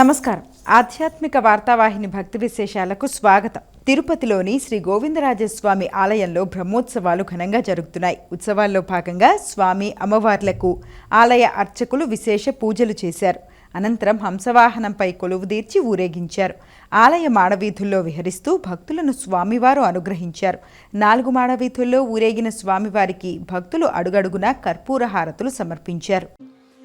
నమస్కారం. ఆధ్యాత్మిక వార్తావాహిని భక్తి విశేషాలకు స్వాగతం. తిరుపతిలోని శ్రీ గోవిందరాజస్వామి ఆలయంలో బ్రహ్మోత్సవాలు ఘనంగా జరుగుతున్నాయి. ఉత్సవాల్లో భాగంగా స్వామి అమ్మవార్లకు ఆలయ అర్చకులు విశేష పూజలు చేశారు. అనంతరం హంసవాహనంపై కొలువుదీర్చి ఊరేగించారు. ఆలయ మాడవీధుల్లో విహరిస్తూ భక్తులను స్వామివారు అనుగ్రహించారు. నాలుగు మాడవీధుల్లో ఊరేగిన స్వామివారికి భక్తులు అడుగడుగునా కర్పూర హారతులు సమర్పించారు.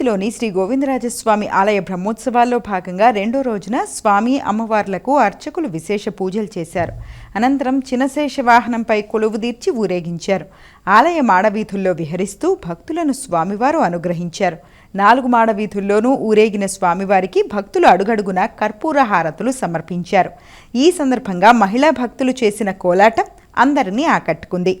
తిరుపతిలోని శ్రీ గోవిందరాజస్వామి ఆలయ బ్రహ్మోత్సవాల్లో భాగంగా రెండో రోజున స్వామి అమ్మవార్లకు అర్చకులు విశేష పూజలు చేశారు. అనంతరం చినశేష వాహనంపై కొలువుదీర్చి ఊరేగించారు. ఆలయ మాడవీధుల్లో విహరిస్తూ భక్తులను స్వామివారు అనుగ్రహించారు. నాలుగు మాడవీధుల్లోనూ ఊరేగిన స్వామివారికి భక్తులు అడుగడుగున కర్పూర హారతులు సమర్పించారు. ఈ సందర్భంగా మహిళా భక్తులు చేసిన కోలాటం అందరినీ ఆకట్టుకుంది.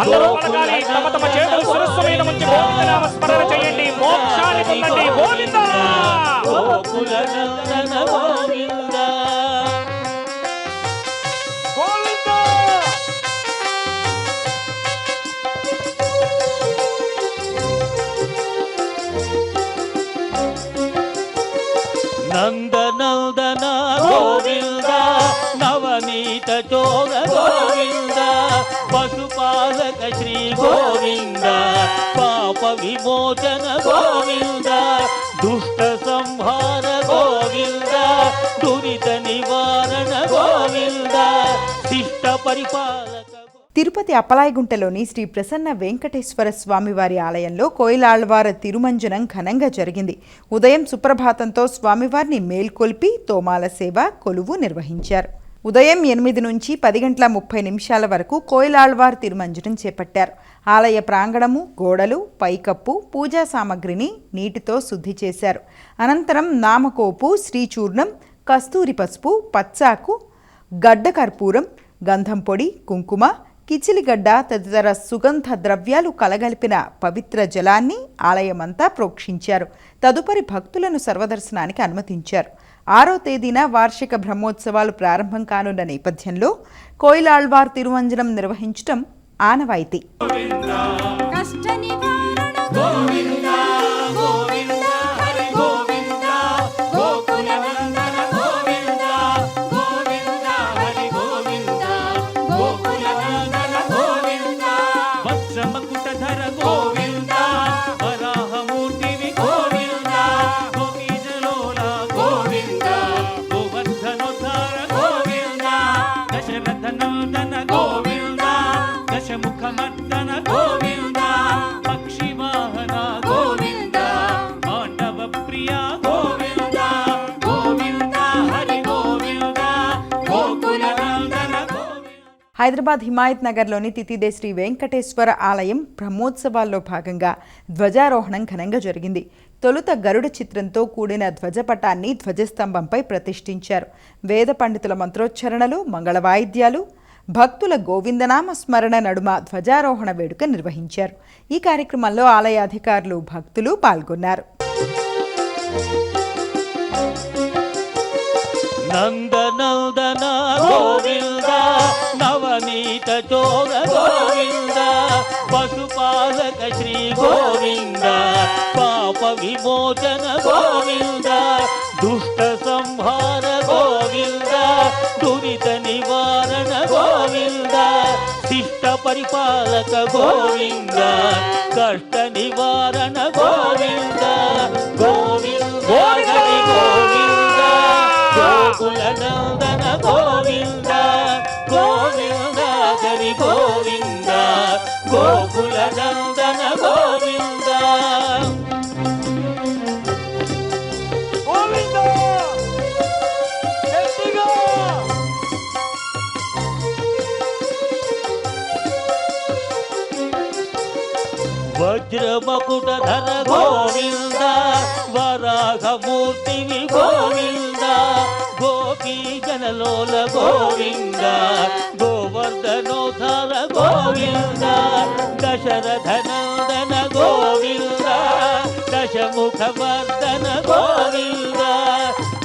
అందరూ పలకాలి. తమ తమ చేతులు శిరస్సు మీద ఉంచి గోవిందనామ స్మరణ చేయండి. మోక్షాన్ని పొందండి. గోవింద! గోకుల నందన పశుపాలక శ్రీ గోవింద పాప విమోచన గోవింద దుష్ట సంహార గోవింద దురిత నివారణ గోవింద శిష్ట పరిపాలక తిరుపతి అప్పలాయగుంటలోని శ్రీ ప్రసన్న వెంకటేశ్వర స్వామివారి ఆలయంలో కోయిలాళ్వార తిరుమంజనం ఘనంగా జరిగింది. ఉదయం సుప్రభాతంతో స్వామివారిని మేల్కొల్పి తోమాల సేవ కొలువు నిర్వహించారు. ఉదయం ఎనిమిది నుంచి పది గంటల ముప్పై నిమిషాల వరకు కోయిలాళ్వార్ తిరుమంజనం చేపట్టారు. ఆలయ ప్రాంగణము గోడలు పైకప్పు పూజా సామగ్రిని నీటితో శుద్ధి చేశారు. అనంతరం నామకోపు శ్రీచూర్ణం కస్తూరి పసుపు పచ్చాకు గడ్డ కర్పూరం గంధం పొడి కుంకుమ కిచిలిగడ్డ తదితర సుగంధ ద్రవ్యాలు కలగలిపిన పవిత్ర జలాన్ని ఆలయమంతా ప్రోక్షించారు. తదుపరి భక్తులను సర్వదర్శనానికి అనుమతించారు. ఆరో తేదీన వార్షిక బ్రహ్మోత్సవాలు ప్రారంభం కానున్న నేపథ్యంలో కోయిలాళ్వార్ తిరువంజనం నిర్వహించడం ఆనవాయితీ. హైదరాబాద్ హిమాయత్ నగర్లోని తితిదే శ్రీ వెంకటేశ్వర ఆలయం బ్రహ్మోత్సవాల్లో భాగంగా ధ్వజారోహణం ఘనంగా జరిగింది. తొలుత గరుడ చిత్రంతో కూడిన ధ్వజపటాన్ని ధ్వజస్తంభంపై ప్రతిష్ఠించారు. వేద పండితుల మంత్రోచ్చరణలు మంగళ వాయిద్యాలు భక్తుల గోవిందనామ స్మరణ నడుమ ధ్వజారోహణ వేడుక నిర్వహించారు. ఈ కార్యక్రమంలో ఆలయ అధికారులు భక్తులు పాల్గొన్నారు. నందనందన గోవింద నవనీత చోర గోవింద పశుపాలక శ్రీ గోవింద పాప విమోచన గోవింద దుష్ట సంహార గోవింద దురిత నివారణ గోవింద శిష్ట పరిపాలక గోవింద కష్ట నివారణ గోవింద గోవింద హరి గోవింద గోకుల నందన గోవింద గోవింద హరి గోవింద గోకుల నందన గోవింద. వజ్రమకుటధర గోవింద వరాహమూర్తివి దశముఖవర్ధన గోవింద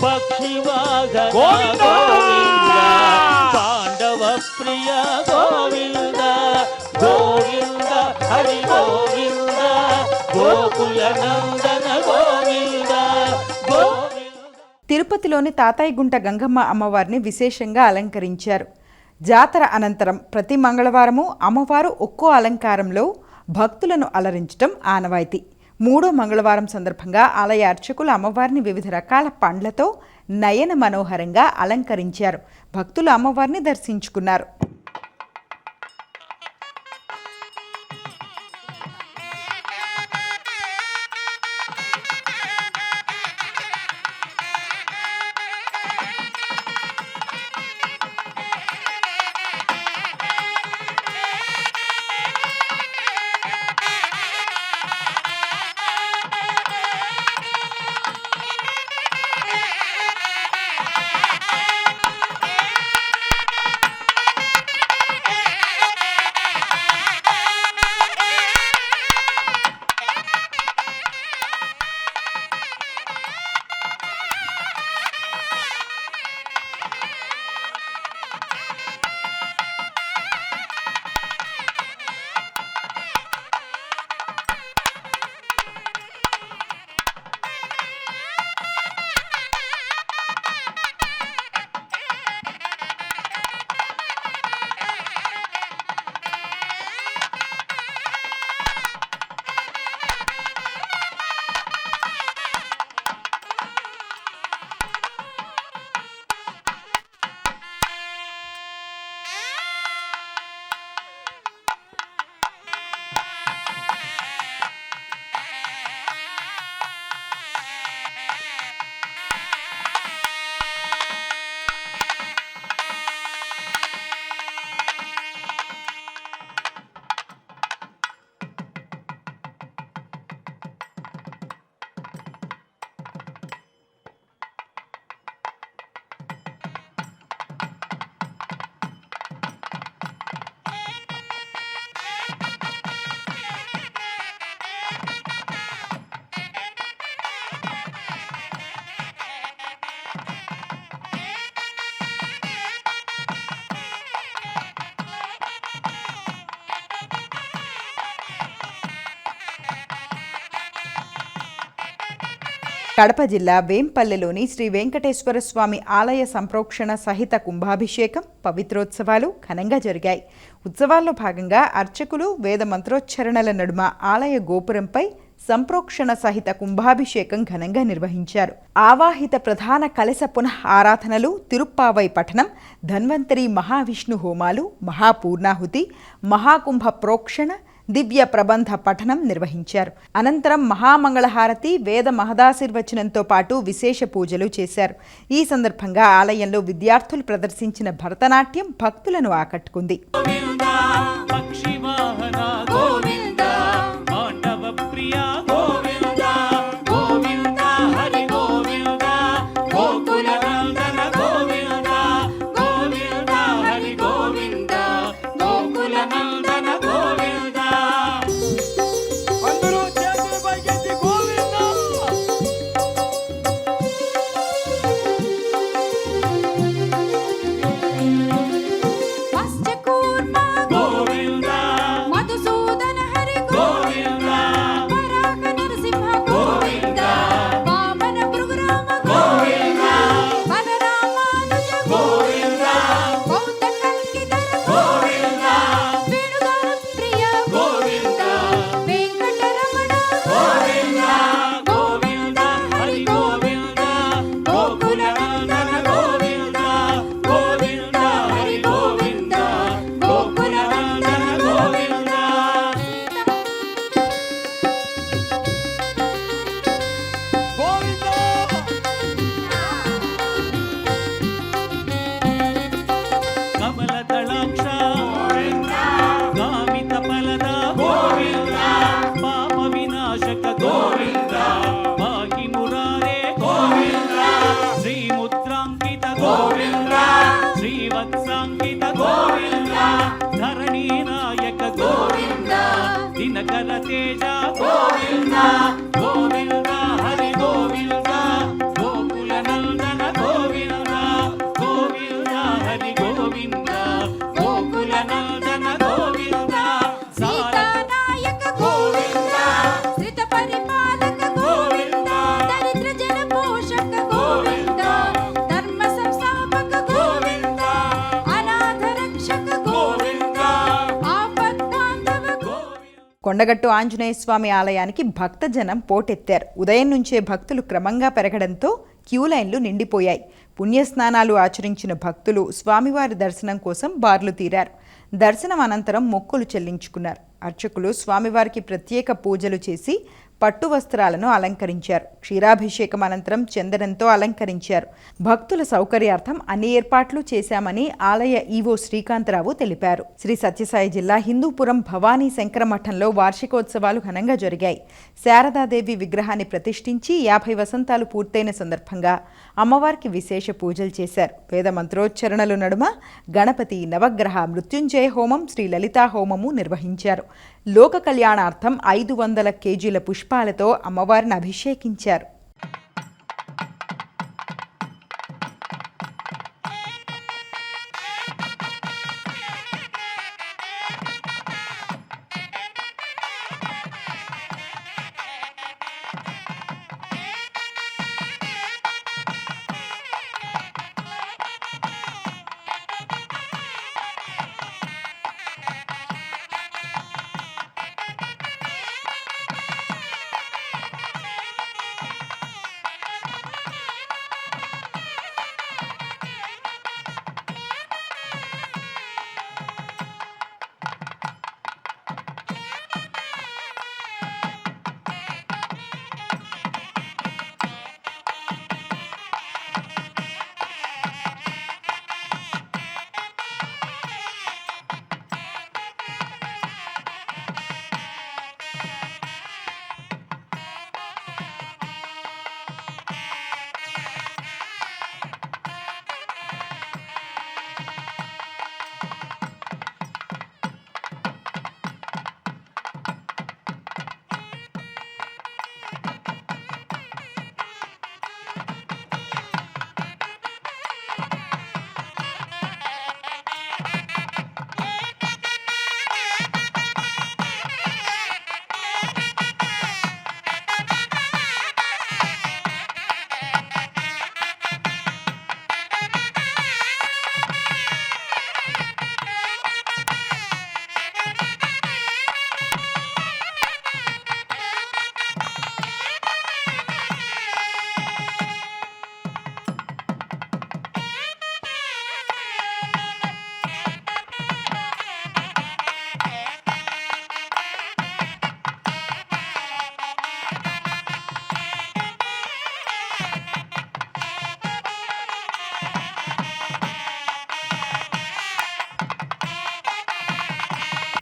పక్షివాహన గోవింద! పాండవ ప్రియ గోవింద గోవింద హరి గోవింద గోకుల నందన గోవింద తిరుపతిలోని తాతాయిగుంట గంగమ్మ అమ్మవారిని విశేషంగా అలంకరించారు. జాతర అనంతరం ప్రతి మంగళవారము అమ్మవారు ఒక్కో అలంకారంలో భక్తులను అలరించడం ఆనవాయితీ. మూడో మంగళవారం సందర్భంగా ఆలయ అర్చకులు అమ్మవారిని వివిధ రకాల పండ్లతో నయన మనోహరంగా అలంకరించారు. భక్తులు అమ్మవారిని దర్శించుకున్నారు. కడప జిల్లా వేంపల్లెలోని శ్రీ వెంకటేశ్వర స్వామి ఆలయ సంప్రోక్షణ సహిత కుంభాభిషేకం పవిత్రోత్సవాలు ఘనంగా జరిగాయి. ఉత్సవాల్లో భాగంగా అర్చకులు వేద మంత్రోచ్చరణల నడుమ ఆలయ గోపురంపై సంప్రోక్షణ సహిత కుంభాభిషేకం ఘనంగా నిర్వహించారు. ఆవాహిత ప్రధాన కలశ పునః ఆరాధనలు తిరుప్పావై పఠనం ధన్వంతరి మహావిష్ణు హోమాలు మహాపూర్ణాహుతి మహాకుంభ ప్రోక్షణ దివ్య ప్రబంధ పఠనం నిర్వహించారు. అనంతరం మహామంగళహారతి వేద మహదాశీర్వచనంతో పాటు విశేష పూజలు చేశారు. ఈ సందర్భంగా ఆలయంలో విద్యార్థులు ప్రదర్శించిన భరతనాట్యం భక్తులను ఆకట్టుకుంది. కొండగట్టు ఆంజనేయ స్వామి ఆలయానికి భక్తజనం పోటెత్తారు. ఉదయం నుంచే భక్తులు క్రమంగా పెరగడంతో క్యూ లైన్లు నిండిపోయాయి. పుణ్యస్నానాలు ఆచరించిన భక్తులు స్వామివారి దర్శనం కోసం బార్లు తీరారు. దర్శనం అనంతరం మొక్కులు చెల్లించుకున్నారు. అర్చకులు స్వామివారికి ప్రత్యేక పూజలు చేసి పట్టు వస్త్రాలను అలంకరించారు. క్షీరాభిషేకం అనంతరం చందనంతో అలంకరించారు. భక్తుల సౌకర్యార్థం అన్ని ఏర్పాట్లు చేశామని ఆలయ ఈవో శ్రీకాంతరావు తెలిపారు. శ్రీ సత్యసాయి జిల్లా హిందూపురం భవానీ శంకర మఠంలో వార్షికోత్సవాలు ఘనంగా జరిగాయి. శారదాదేవి విగ్రహాన్ని ప్రతిష్ఠించి యాభై వసంతాలు పూర్తయిన సందర్భంగా అమ్మవారికి విశేష పూజలు చేశారు. వేద మంత్రోచ్చరణలు నడుమ గణపతి నవగ్రహ మృత్యుంజయ హోమం శ్రీ లలితా హోమము నిర్వహించారు. లోక కళ్యాణార్థం ఐదు వందల కేజీల పుష్ప పుష్పాలతో అమ్మవారిని అభిషేకించారు.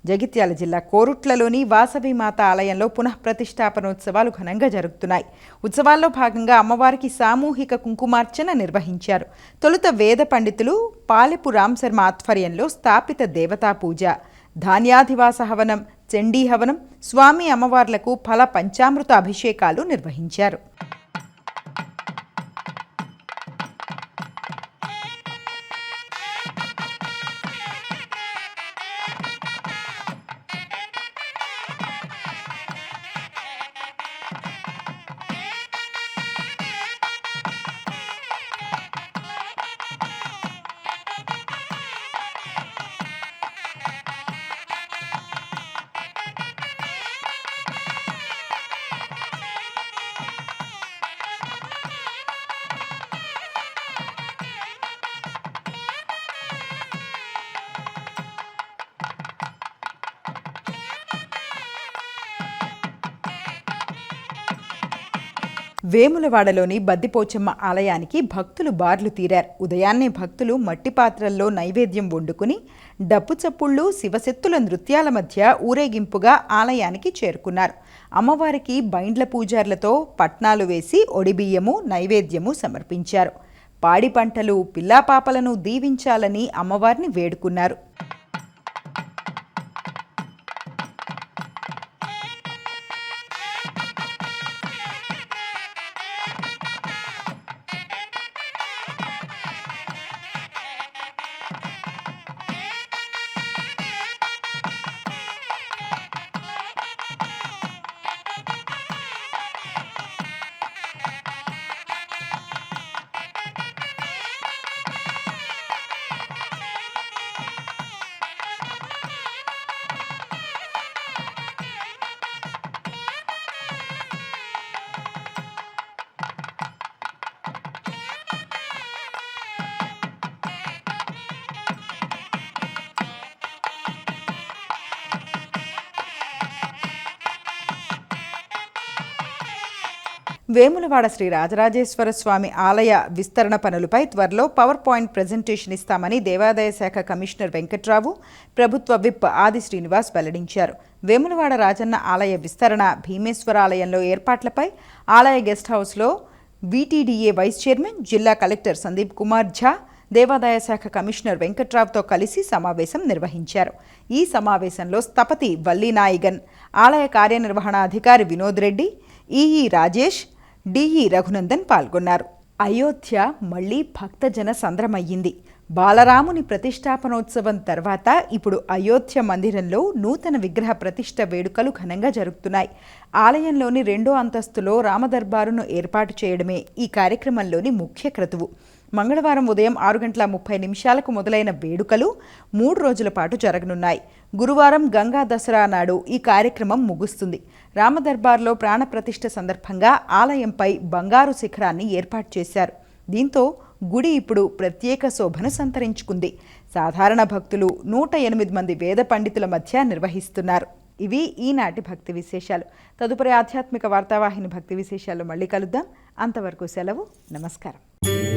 జగిత్యాల జిల్లా కోరుట్లలోని వాసవి మాత ఆలయంలో పునః ప్రతిష్టాపనోత్సవాలు ఘనంగా జరుగుతున్నాయి. ఉత్సవాల్లో భాగంగా అమ్మవారికి సామూహిక కుంకుమార్చన నిర్వహించారు. తొలుత వేద పండితులు పాలెపు రామ్ శర్మ ఆధ్వర్యంలో స్థాపిత దేవతా పూజ ధాన్యాధివాస హవనం చండీ హవనం స్వామి అమ్మవార్లకు ఫల పంచామృత అభిషేకాలు నిర్వహించారు. వేములవాడలోని బద్దిపోచమ్మ ఆలయానికి భక్తులు బార్లు తీరారు. ఉదయాన్నే భక్తులు మట్టి పాత్రల్లో నైవేద్యం వండుకుని డప్పు చప్పుళ్ళు శివశక్తుల నృత్యాల మధ్య ఊరేగింపుగా ఆలయానికి చేరుకున్నారు. అమ్మవారికి బైండ్ల పూజార్లతో పట్నాలు వేసి ఒడిబియ్యము నైవేద్యము సమర్పించారు. పాడి పంటలు పిల్లాపాపలను దీవించాలని అమ్మవారిని వేడుకున్నారు. వేములవాడ శ్రీ రాజరాజేశ్వర స్వామి ఆలయ విస్తరణ పనులపై త్వరలో పవర్ పాయింట్ ప్రజెంటేషన్ ఇస్తామని దేవాదాయ శాఖ కమిషనర్ వెంకట్రావు ప్రభుత్వ విప్ ఆది శ్రీనివాస్ వెల్లడించారు. వేములవాడ రాజన్న ఆలయ విస్తరణ భీమేశ్వర ఆలయంలో ఏర్పాట్లపై ఆలయ గెస్ట్ హౌస్లో వీటీడీఏ వైస్ చైర్మన్ జిల్లా కలెక్టర్ సందీప్ కుమార్ ఝా దేవాదాయ శాఖ కమిషనర్ వెంకట్రావుతో కలిసి సమావేశం నిర్వహించారు. ఈ సమావేశంలో స్థపతి వల్లీనాయిగన్ ఆలయ కార్యనిర్వహణాధికారి వినోద్ రెడ్డి ఈఈ రాజేష్ డిఈ రఘునందన్ పాల్గొన్నారు. అయోధ్య మళ్ళీ భక్తజన సంద్రమయ్యింది. బాలరాముని ప్రతిష్టాపనోత్సవం తర్వాత ఇప్పుడు అయోధ్య మందిరంలో నూతన విగ్రహ ప్రతిష్ట వేడుకలు ఘనంగా జరుగుతున్నాయి. ఆలయంలోని రెండో అంతస్తులో రామదర్బారును ఏర్పాటు చేయడమే ఈ కార్యక్రమంలోని ముఖ్య క్రతువు. మంగళవారం ఉదయం ఆరు గంటల ముప్పై నిమిషాలకు మొదలైన వేడుకలు మూడు రోజుల పాటు జరగనున్నాయి. గురువారం గంగా దసరా నాడు ఈ కార్యక్రమం ముగుస్తుంది. రామదర్బార్లో ప్రాణప్రతిష్ఠ సందర్భంగా ఆలయంపై బంగారు శిఖరాన్ని ఏర్పాటు చేశారు. దీంతో గుడి ఇప్పుడు ప్రత్యేక శోభను సంతరించుకుంది. సాధారణ భక్తులు నూట ఎనిమిది మంది వేద పండితుల మధ్య నిర్వహిస్తున్నారు. ఇవి ఈనాటి భక్తి విశేషాలు. తదుపరి ఆధ్యాత్మిక వార్తావాహిని భక్తి విశేషాలు మళ్ళీ కలుద్దాం. అంతవరకు సెలవు. నమస్కారం.